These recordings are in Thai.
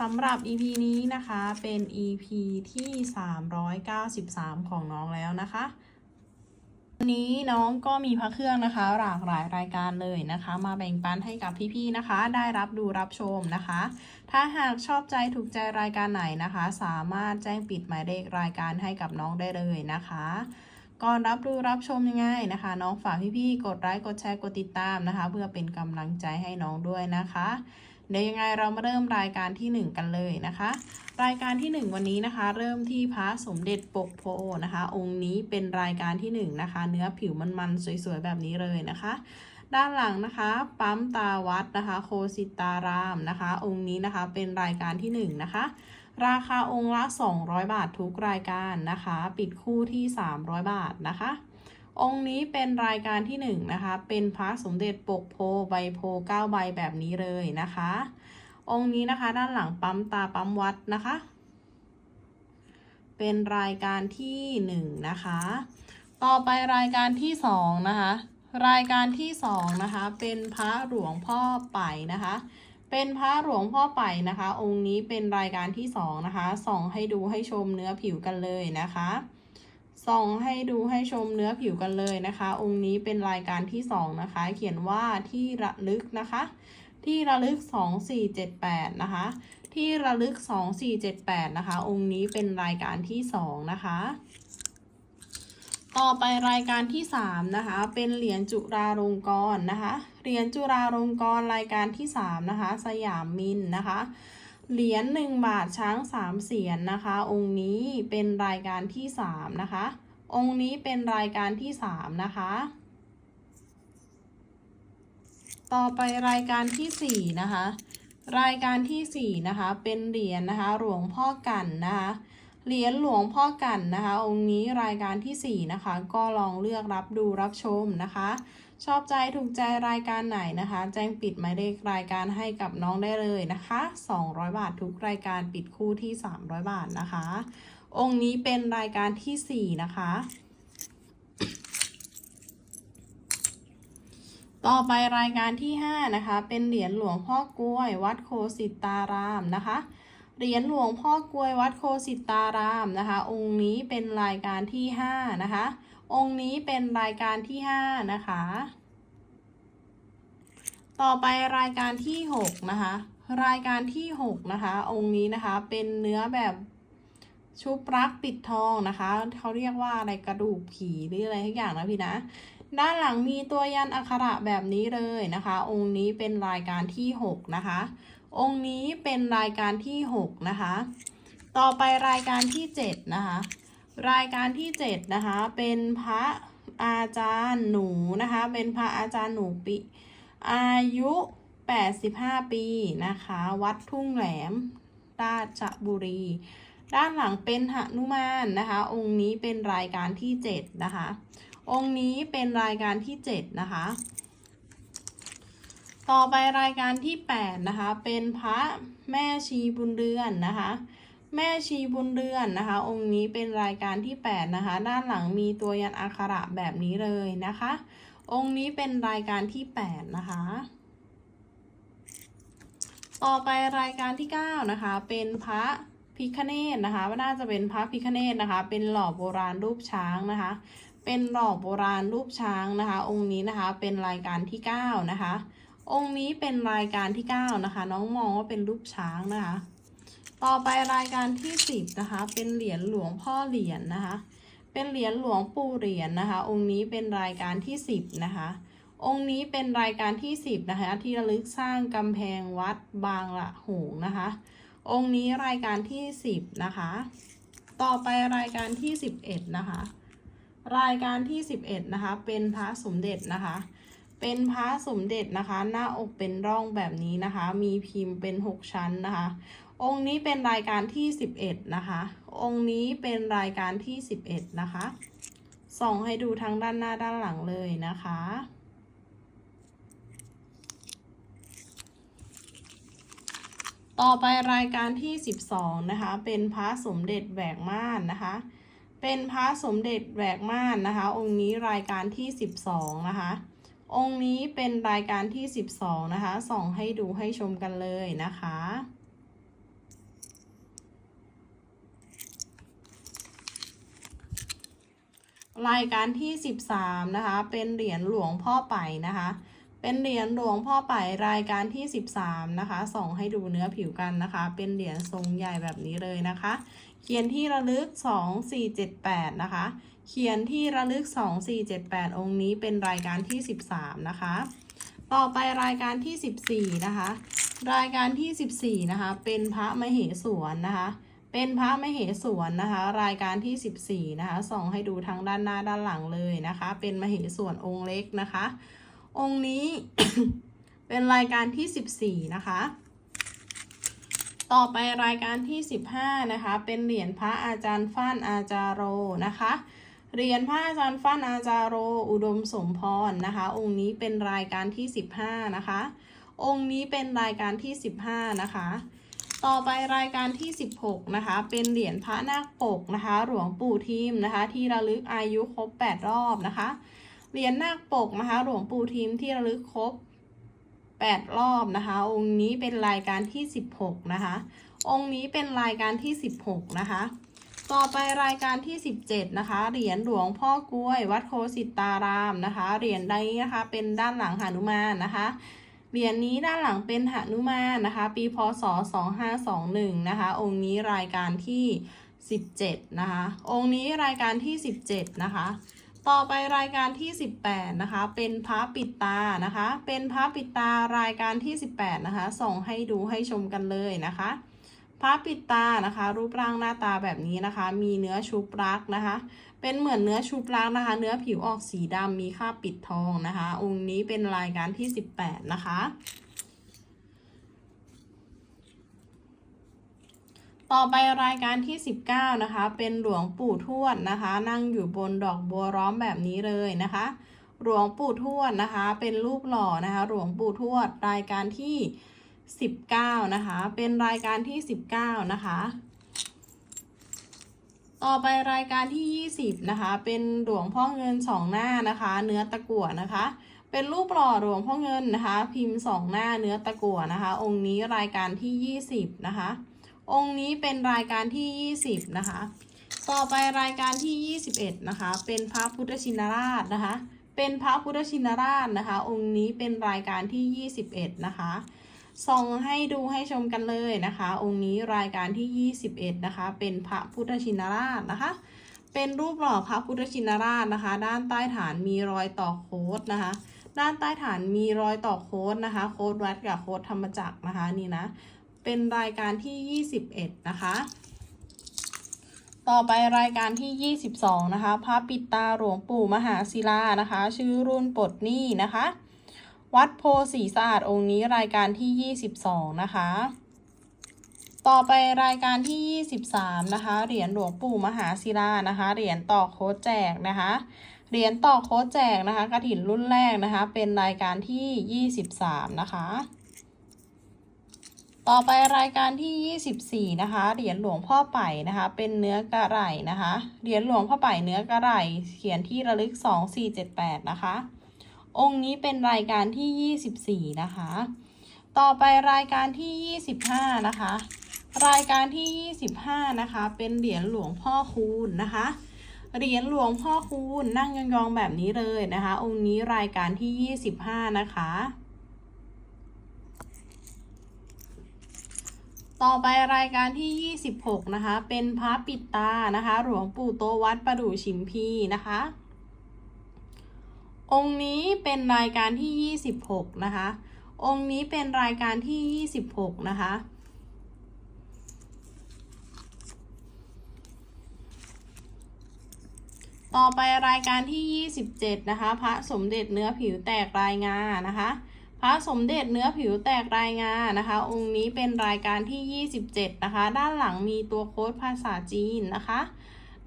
สำหรับ EP นี้นะคะเป็น EP ที่ 393 ของน้องแล้วนะคะวันนี้น้องก็มีพระเครื่องนะคะ หลากหลายรายการเลยนะคะ มาแบ่งปันให้กับพี่ๆนะคะ ได้รับดูรับชมนะคะ ถ้าหากชอบใจถูกใจรายการไหนนะคะ สามารถแจ้งปิดหมายเลขรายการให้กับน้องได้เลยนะคะก่อนรับดูรับชมยังไงนะคะ น้องฝากพี่ๆกดไลค์กดแชร์กดติดตามนะคะ เพื่อเป็นกำลังใจให้น้องด้วยนะคะ เดี๋ยวยังไงเรามาเริ่มรายการที่ 1 กันเลยนะคะ รายการที่ 1 วันนี้นะคะ เริ่มที่พระสมเด็จปกโพนะคะ องค์นี้เป็นรายการที่ 1 นะคะ เนื้อผิวมันๆสวยๆแบบนี้เลยนะคะ ด้านหลังนะคะปั๊มตาวัดนะคะ โคสิตารามนะคะ องค์นี้นะคะเป็นรายการที่ 1 นะคะราคาองค์ละ 200 บาททุกรายการนะคะ ปิดคู่ที่ 300 บาทนะคะ องค์นี้เป็นรายการที่1นงนะคะ เป็นพระสมเด็จปกโพใบโพ9ใบแบบนี้เลยนะคะ องค์นี้นะคะด้านหลังปั๊มตาปั๊มวัดนะคะ เป็นรายการที่1นะคะ ต่อไปรายการที่2นะคะ รายการที่2นะคะ เป็นพระหลวงพ่อไปนะคะ เป็นพระหลวงพ่อไปนะคะ องค์นี้เป็นรายการที่2นะคะส่องให้ดูให้ชมเนื้อผิวกันเลยนะคะ ส่องให้ดูให้ชมเนื้อผิวกันเลยนะคะ องค์นี้เป็นรายการที่2นะคะ เขียนว่าที่ระลึกนะคะ ที่ระลึก 2478 นะคะ ที่ระลึก 2478 นะคะ องค์นี้เป็นรายการที่2นะคะต่อไปรายการที่ 3 นะคะ เป็นเหรียญจุฬาลงกรณ์นะคะ เหรียญจุฬาลงกรณ์รายการที่ 3 นะคะ สยามมินนะคะ เหรียญ1บาทช้าง3เสียนนะคะ องค์นี้เป็นรายการที่3นะคะ องค์นี้เป็นรายการที่3นะคะ ต่อไปรายการที่4นะคะ รายการที่4นะคะ เป็นเหรียญนะคะ หลวงพ่อกันนะคะ เหรียญหลวงพ่อกันนะคะ องค์นี้รายการที่4นะคะ ก็ลองเลือกรับดูรับชมนะคะ ชอบใจถูกใจรายการไหนนะคะ แจ้งปิดหมายเลขรายการให้กับน้องได้เลยนะคะ 200 บาททุกรายการปิดคู่ที่ 300 บาทนะคะ องค์นี้เป็นรายการที่ 4 นะคะ ต่อไปรายการที่ 5 นะคะ เป็นเหรียญหลวงพ่อกล้วย วัดโคสิตารามนะคะเหรียญหลวงพ่อกล้วยวัดโคสิตารามนะคะ องค์นี้เป็นรายการที่ 5 นะคะ องค์นี้เป็นรายการที่ 5 นะคะ ต่อไปรายการที่ 6 นะคะ รายการที่ 6 นะคะ องค์นี้นะคะเป็นเนื้อแบบชุบรักปิดทองนะคะ เขาเรียกว่าอะไรกระดูกผีหรืออะไรทุกอย่างนะพี่นะ ด้านหลังมีตัวยันอักขระแบบนี้เลยนะคะ องค์นี้เป็นรายการที่ 6 นะคะ องค์นี้เป็นรายการที่ 6 นะคะ ต่อไปรายการที่ 7 นะคะ รายการที่ 7 นะคะ เป็นพระอาจารย์หนูนะคะ เป็นพระอาจารย์หนูปิ อายุ 85 ปีนะคะ วัดทุ่งแหลมราชบุรี ด้านหลังเป็นหนุมานนะคะ องค์นี้เป็นรายการที่ 7 นะคะ องค์นี้เป็นรายการที่ 7 นะคะ ต่อไปรายการที่ 8 นะคะ เป็นพระแม่ชีบุญเรือนนะคะ แม่ชีบุญเรือนนะคะ องค์นี้เป็นรายการที่ 8 นะคะ ด้านหลังมีตัวยันอักขระแบบนี้เลยนะคะ องค์นี้เป็นรายการที่ 8 นะคะ ต่อไปรายการที่ 9 นะคะ เป็นพระพิคเนตนะคะว่าน่าจะเป็นพระพิคเนตนะคะ เป็นหล่อโบราณรูปช้างนะคะ เป็นหล่อโบราณรูปช้างนะคะ องค์นี้นะคะเป็นรายการที่9นะคะ องค์นี้เป็นรายการที่9นะคะ น้องมองว่าเป็นรูปช้างนะคะ ต่อไปรายการที่10นะคะ เป็นเหรียญหลวงพ่อเหรียญนะคะ เป็นเหรียญหลวงปู่เหรียญนะคะองค์นี้เป็นรายการที่10นะคะ องค์นี้เป็นรายการที่10นะคะ ที่ระลึกสร้างกำแพงวัดบางละหงนะคะ องค์นี้รายการที่10นะคะ ต่อไปรายการที่11นะคะ รายการที่11นะคะ เป็นพระสมเด็จนะคะ เป็นพระสมเด็จนะคะ หน้าอกเป็นร่องแบบนี้นะคะ มีพิมพ์เป็น6ชั้นนะคะ องค์นี้เป็นรายการที่ 11 นะคะ องค์นี้เป็นรายการที่ 11 นะคะ ส่องให้ดูทั้งด้านหน้าด้านหลังเลยนะคะ ต่อไปรายการที่ 12 นะคะ เป็นพระสมเด็จแหวกม่านนะคะ เป็นพระสมเด็จแหวกม่านนะคะ องค์นี้รายการที่ 12 นะคะ องค์นี้เป็นรายการที่ 12 นะคะ ส่องให้ดูให้ชมกันเลยนะคะ รายการที่ 13 นะคะ เป็นเหรียญหลวงพ่อไปนะคะ เป็นเหรียญหลวงพ่อไปรายการที่ 13 นะคะ ส่องให้ดูเนื้อผิวกันนะคะ เป็นเหรียญทรงใหญ่แบบนี้เลยนะคะ เขียนที่ระลึก 2478 นะคะ เขียนที่ระลึก 2478 องค์นี้เป็นรายการที่ 13 นะคะ ต่อไปรายการที่ 14 นะคะ รายการที่ 14 นะคะ เป็นพระมเหสวนนะคะ เป็นพระมเหสวนนะคะ รายการที่ 14 นะคะ ส่องให้ดูทั้งด้านหน้าด้านหลังเลยนะคะ เป็นมเหสวนองค์เล็กนะคะ องค์นี้ เป็นรายการที่ 14 นะคะ ต่อไปรายการที่ 15 นะคะ เป็นเหรียญพระอาจารย์ฟ้านอาจารโรนะคะเหรียญพระอาจารย์ฟ้านอาจารโร อุดมสมพรนะคะ องค์นี้เป็นรายการที่ 15 นะคะ องค์นี้เป็นรายการที่ 15 นะคะ ต่อไปรายการที่ 16 นะคะ เป็นเหรียญพระนาคปกนะคะ หลวงปู่ทิมนะคะ ที่ระลึกอายุครบ 8 รอบนะคะ เหรียญนาคปกนะคะ หลวงปู่ทิมที่ระลึกครบ 8 รอบนะคะ องค์นี้เป็นรายการที่ 16 นะคะ องค์นี้เป็นรายการที่ 16 นะคะ ต่อไปรายการที่ 17 นะคะ เหรียญหลวงพ่อกล้วย วัดโคสิตารามนะคะ เหรียญใดนะคะ เป็นด้านหลังหนุมานนะคะ เหรียญนี้ด้านหลังเป็นหนุมานนะคะ ปีพศ 2521 นะคะ องค์นี้รายการที่ 17 นะคะ องค์นี้รายการที่ 17 นะคะ ต่อไปรายการที่ 18 นะคะ เป็นพระปิดตานะคะ เป็นพระปิดตารายการที่ 18 นะคะ ส่งให้ดูให้ชมกันเลยนะคะ พระปิดตานะคะ รูปร่างหน้าตาแบบนี้นะคะ มีเนื้อชุบรักนะคะ เป็นเหมือนเนื้อชุบรักนะคะ เนื้อผิวออกสีดำมีคราปิดทองนะคะ องค์นี้เป็นรายการที่ 18 นะคะ ต่อไปรายการที่ 19 นะคะ เป็นหลวงปู่ทวดนะคะ นั่งอยู่บนดอกบัวร้อมแบบนี้เลยนะคะหลวงปู่ทวดนะคะ เป็นรูปหล่อนะคะ หลวงปู่ทวดรายการที่ 19 นะคะ เป็นรายการที่ 19 นะคะ ต่อไปรายการที่ 20 นะคะ เป็นหลวงพ่อเงินสองหน้านะคะ เนื้อตะกั่วนะคะ เป็นรูปหล่อหลวงพ่อเงินนะคะ พิมพ์สองหน้าเนื้อตะกั่วนะคะ องค์นี้รายการที่ 20 นะคะ องค์นี้เป็นรายการที่ 20 นะคะ ต่อไปรายการที่ 21 นะคะ เป็นพระพุทธชินราชนะคะ เป็นพระพุทธชินราชนะคะ องค์นี้เป็นรายการที่ 21 นะคะ ส่องให้ดูให้ชมกันเลยนะคะ องค์นี้รายการที่ 21 นะคะ เป็นพระพุทธชินราชนะคะ เป็นรูปหล่อพระพุทธชินราชนะคะ ด้านใต้ฐานมีรอยต่อโค้ดนะคะ ด้านใต้ฐานมีรอยต่อโค้ดนะคะ โค้ดวัดกับโค้ดธรรมจักรนะคะนี่นะ เป็นรายการที่ 21 นะคะต่อไปรายการที่ 22 นะคะ พระปิดตาหลวงปู่มหาศิลานะคะ ชื่อรุ่นปลดหนี้นะคะ วัดโพสีสะอาดองค์นี้รายการที่ 22 นะคะ ต่อไปรายการที่ 23 นะคะ เหรียญหลวงปู่มหาศิลานะคะ เหรียญต่อโค้ดแจกนะคะ เหรียญต่อโค้ดแจกนะคะกระถินรุ่นแรกนะคะ เป็นรายการที่ 23 นะคะ ต่อไปรายการที่ 24 นะคะ เหรียญหลวงพ่อไผ่นะคะ เป็นเนื้อกระไหล่นะคะ เหรียญหลวงพ่อไผ่เนื้อกระไหล่เขียนที่ระลึก 2478 นะคะ องค์นี้เป็นรายการที่ 24 นะคะ ต่อไปรายการที่ 25 นะคะ รายการที่ 25 นะคะ เป็นเหรียญหลวงพ่อคูณนะคะ เหรียญหลวงพ่อคูณนั่งยองๆแบบนี้เลยนะคะ องค์นี้รายการที่ 25 นะคะ ต่อไปรายการที่ 26 นะคะ เป็นพระปิดตานะคะ หลวงปู่โตวัดประดู่ชิมพีนะคะ องค์นี้เป็นรายการที่ 26 นะคะ องค์นี้เป็นรายการที่ 26 นะคะ ต่อไปรายการที่ 27 นะคะ พระสมเด็จเนื้อผิวแตกรายงานะคะ พระสมเด็จเนื้อผิวแตกรายงานะคะ องค์นี้เป็นรายการที่ 27 นะคะ ด้านหลังมีตัวโค้ดภาษาจีนนะคะ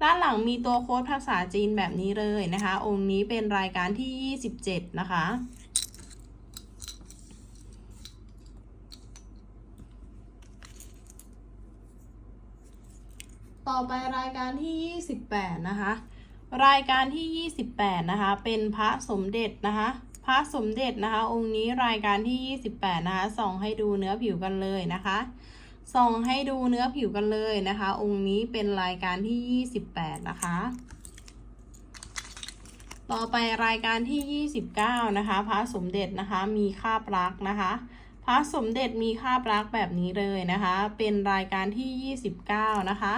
ด้านหลังมีตัวโค้ดภาษาจีนแบบนี้เลยนะคะ องค์นี้เป็นรายการที่ 27 นะคะ ต่อไปรายการที่ 28 นะคะ รายการที่ 28 นะคะ เป็นพระสมเด็จนะคะพระสมเด็จนะคะ องค์นี้รายการที่ 28 นะคะส่องให้ดูเนื้อผิวกันเลยนะคะ ส่องให้ดูเนื้อผิวกันเลยนะคะ องค์นี้เป็นรายการที่ 28 นะคะ ต่อไปรายการที่ 29 นะคะ พระสมเด็จนะคะมีคาบรักนะคะพระสมเด็จมีคาบรักแบบนี้เลยนะคะ เป็นรายการที่ 29 นะคะ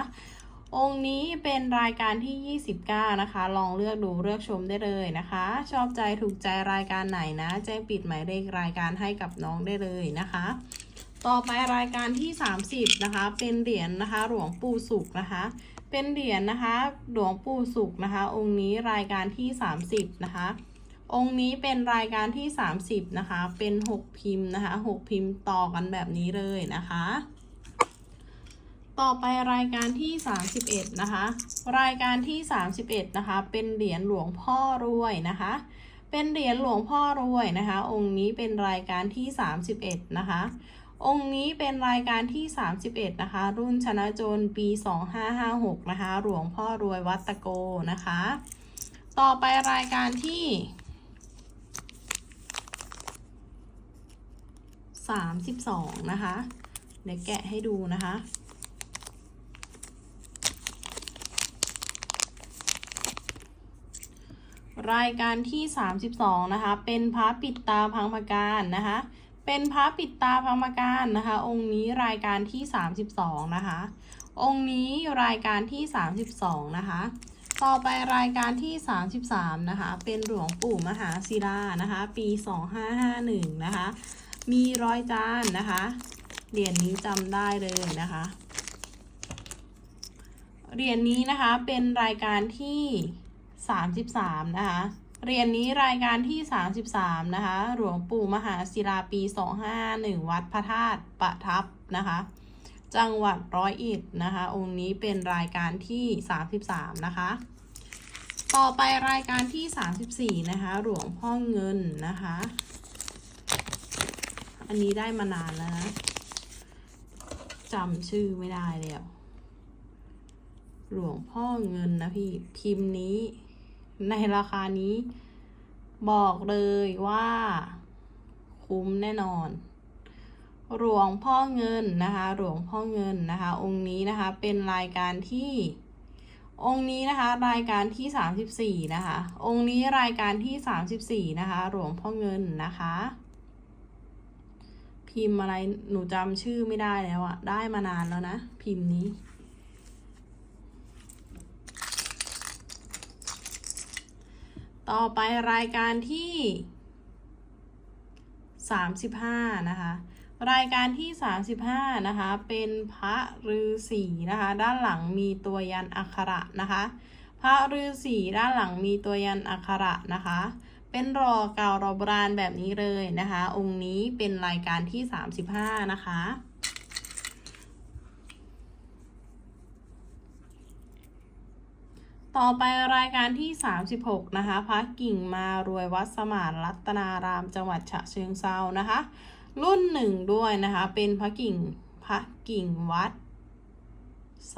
องค์นี้เป็นรายการที่ 29 นะคะ ลองเลือกดูเลือกชมได้เลยนะคะ ชอบใจถูกใจรายการไหนนะ แจ้งปิดหมายเลขรายการให้กับน้องได้เลยนะคะ ต่อไปรายการที่ 30 นะคะ เป็นเหรียญนะคะ หลวงปู่สุขนะคะ เป็นเหรียญนะคะ หลวงปู่สุขนะคะ องค์นี้รายการที่ 30 นะคะ องค์นี้เป็นรายการที่ 30 นะคะ เป็น 6 พิมพ์นะคะ 6 พิมพ์ต่อกันแบบนี้เลยนะคะ ต่อไปรายการที่ 31 นะคะ รายการที่ 31 นะคะ เป็นเหรียญหลวงพ่อรวยนะคะ เป็นเหรียญหลวงพ่อรวยนะคะ องค์นี้เป็นรายการที่ 31 นะคะ องค์นี้เป็นรายการที่ 31 นะคะ รุ่นชนะโจรปี 2556 นะคะ หลวงพ่อรวยวัตโกนะคะ ต่อไปรายการที่ 32 นะคะ เดี๋ยวแกะให้ดูนะคะรายการที่ 32 นะคะ เป็นพระปิดตาพังพการนะคะ เป็นพระปิดตาพังพการนะคะ องค์นี้รายการที่ 32 นะคะ องค์นี้รายการที่ 32 นะคะ ต่อไปรายการที่ 33 นะคะ เป็นหลวงปู่มหาศิลานะคะ ปี 2551 นะคะ มีร้อยจานนะคะเหรียญนี้จำได้เลยนะคะเหรียญนี้นะคะเป็นรายการที่ 33 นะคะ เรียญนี้รายการที่ 33 นะคะ หลวงปู่มหาศิลาปี 251 วัดพระธาตุประทับนะคะ จังหวัดร้อยเอ็ดนะคะ องค์นี้เป็นรายการที่ 33 นะคะ ต่อไปรายการที่ 34 นะคะ หลวงพ่อเงินนะคะ อันนี้ได้มานานแล้วนะจำชื่อไม่ได้แล้ว หลวงพ่อเงินนะพี่ พิมพ์นี้ ในราคานี้ บอกเลยว่า คุ้มแน่นอน หลวงพ่อเงินนะคะ หลวงพ่อเงินนะคะ องค์นี้นะคะเป็นรายการที่องค์นี้นะคะรายการที่สามสิบสี่นะคะ องค์นี้รายการที่สามสิบสี่นะคะ หลวงพ่อเงินนะคะ พิมพ์อะไรหนูจำชื่อไม่ได้แล้วอะได้มานานแล้วนะ พิมพ์นี้ ต่อไปรายการที่ 35 นะคะ รายการที่ 35 นะคะ เป็นพระฤาษีนะคะ ด้านหลังมีตัวยันอักขระนะคะ พระฤาษีด้านหลังมีตัวยันอักขระนะคะ เป็นรอเก่ารอโบราณแบบนี้เลยนะคะ องค์นี้เป็นรายการที่ 35 นะคะ ต่อไปรายการที่ 36 นะคะพระกิ่งมารวยวัดสมานรัตนารามจังหวัดฉะเชิงเซานะคะ รุ่นหนึ่งด้วยนะคะ เป็นพระกิ่งพระกิ่งวัดส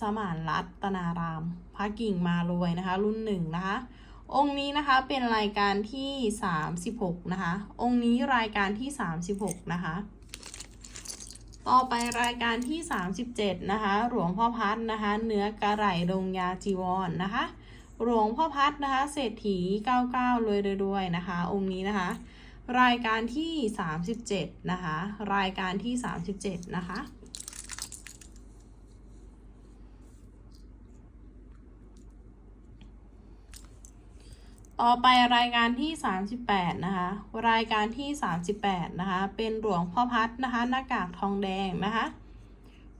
สมานรัตนาราม พระกิ่งมารวยนะคะ รุ่นหนึ่งนะคะ องค์นี้นะคะเป็นรายการที่ 36 นะคะ องค์นี้รายการที่ 36 นะคะ ต่อไปรายการที่ 37 นะคะ หลวงพ่อพัดนะคะ เนื้อกระไหล่ลงยาจีวรนนะคะ หลวงพ่อพัดนะคะ เศรษฐี 99รวยรวยนะคะ องค์นี้นะคะ รายการที่ 37 นะคะ รายการที่ 37 นะคะ ต่อไปรายการที่ 38 นะคะ รายการที่ 38 นะคะ เป็นหลวงพ่อพัดนะคะ หน้ากากทองแดงนะคะ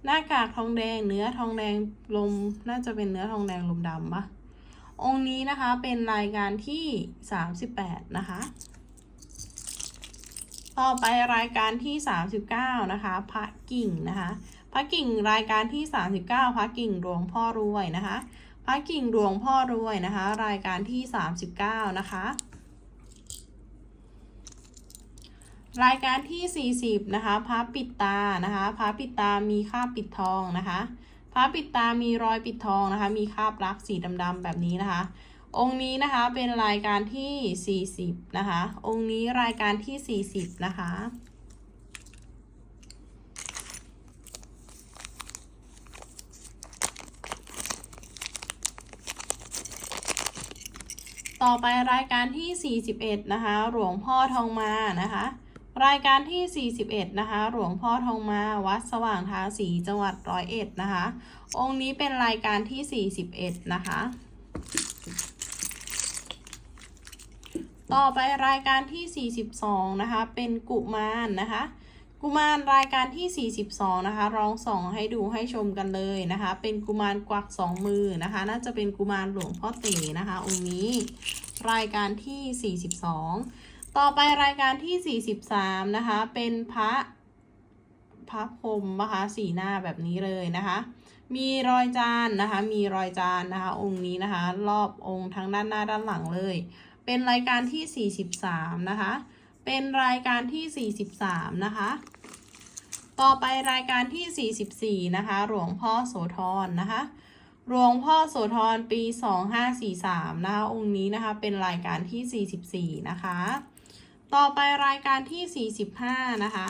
หน้ากากทองแดง เนื้อทองแดงลมน่าจะเป็นเนื้อทองแดงลมดำปะองค์นี้นะคะเป็นรายการที่ 38 นะคะ ต่อไปรายการที่ 39 นะคะ พระกิ่งนะคะ พระกิ่งรายการที่ 39 พระกิ่งหลวงพ่อรวยนะคะ พระกิ่งหลวงพ่อรวยนะคะ รายการที่ 39 นะคะ รายการที่ 40 นะคะพระปิดตานะคะพระปิดตามีคราบปิดทองนะคะพระปิดตามีรอยปิดทองนะคะ มีคราบลักสีดำๆแบบนี้นะคะ องค์นี้นะคะเป็นรายการที่ 40 นะคะ องค์นี้รายการที่ 40 นะคะ ต่อไปรายการที่ 41 นะคะ หลวงพ่อทองมานะคะ รายการที่ 41 นะคะ หลวงพ่อทองมาวัดสว่างทาสีจังหวัดร้อยเอ็ดนะคะ องค์นี้เป็นรายการที่ 41 นะคะ ต่อไปรายการที่ 42 นะคะ เป็นกุมารนะคะ กุมารรายการที่ 42 นะคะลองส่องให้ดูให้ชมกันเลยนะคะ เป็นกุมารกวักสองมือนะคะ น่าจะเป็นกุมารหลวงพ่อเต๋นะคะ องค์นี้ รายการที่ 42 ต่อไปรายการที่ 43 นะคะ เป็นพระพระพรมนะคะสีหน้าแบบนี้เลยนะคะ มีรอยจานนะคะ มีรอยจานนะคะ องค์นี้นะคะ รอบองค์ทั้งด้านหน้าด้านหลังเลย เป็นรายการที่ 43 นะคะ เป็นรายการที่ 43 นะคะ ต่อไปรายการที่ 44 นะคะ หลวงพ่อโสธรนะคะ หลวงพ่อโสธรปี 2543 นะคะ องค์นี้นะคะเป็นรายการที่ 44 นะคะ ต่อไปรายการที่ 45 นะคะ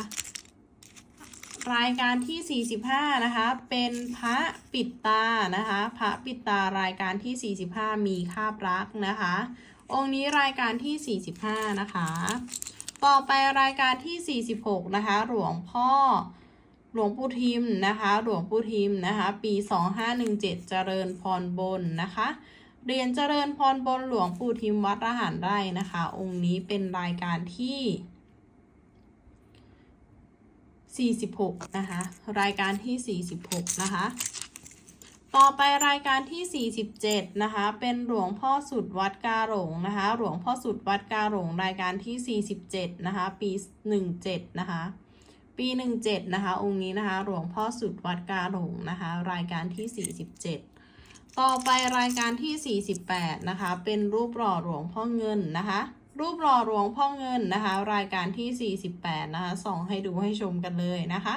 รายการที่ 45 นะคะ เป็นพระปิดตานะคะ พระปิดตารายการที่ 45 มีคาบรักนะคะ องค์นี้รายการที่ 45 นะคะ ต่อไปรายการที่ 46 นะคะ หลวงพ่อ หลวงปู่ทิมนะคะ หลวงปู่ทิมนะคะ ปี 2517 เจริญพรบนนะคะ เรียนเจริญพรบนหลวงปู่ทิมวัดระหารไร่นะคะ องค์นี้เป็นรายการที่ 46 นะคะ รายการที่ 46 นะคะ ต่อไปรายการที่ 47 นะคะ เป็นหลวงพ่อสุดวัดกาหลงนะคะ หลวงพ่อสุดวัดกาหลงรายการที่ 47 นะคะ ปี 17 นะคะ ปี 17 นะคะ องค์นี้นะคะ หลวงพ่อสุดวัดกาหลงนะคะ รายการที่ 47 ต่อไปรายการที่ 48 นะคะ เป็นรูปหล่อหลวงพ่อเงินนะคะ รูปหล่อหลวงพ่อเงินนะคะ รายการที่ 48 นะคะ ส่องให้ดูให้ชมกันเลยนะคะ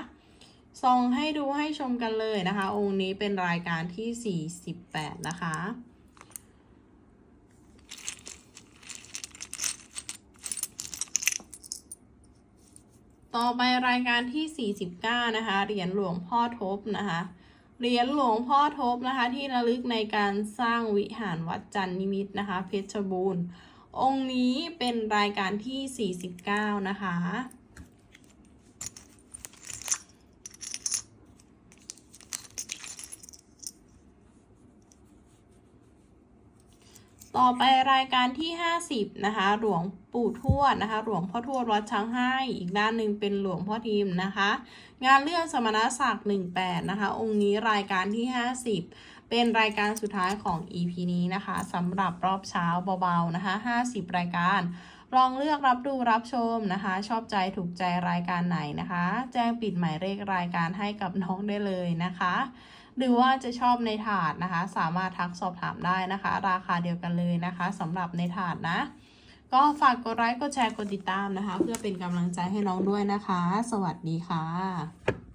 ส่องให้ดูให้ชมกันเลยนะคะ องค์นี้เป็นรายการที่ 48 นะคะ ต่อไปรายการที่ 49 นะคะ เหรียญหลวงพ่อทบนะคะ เหรียญหลวงพ่อทบนะคะ ที่ระลึกในการสร้างวิหารวัดจันนิมิตรนะคะ เพชรบูรณ์ องค์นี้เป็นรายการที่ 49 นะคะ ต่อไปรายการที่ 50 นะคะ หลวงปู่ทวดนะคะ หลวงพ่อทวดวัดช้างให้ อีกด้านหนึ่งเป็นหลวงพ่อทิมนะคะ งานเลื่อนสมณศักดิ์18 นะคะ องค์นี้รายการที่ 50 เป็นรายการสุดท้ายของ EP นี้นะคะสำหรับรอบเช้าเบาๆนะคะ 50 รายการ ลองเลือกรับดูรับชมนะคะ ชอบใจถูกใจรายการไหนนะคะ แจ้งปิดหมายเลขรายการให้กับน้องได้เลยนะคะ หรือว่าจะชอบในถาดนะคะ สามารถทักสอบถามได้นะคะ ราคาเดียวกันเลยนะคะสำหรับในถาดนะ ก็ฝากกดไลค์กดแชร์กดติดตามนะคะ เพื่อเป็นกำลังใจให้น้องด้วยนะคะ สวัสดีค่ะ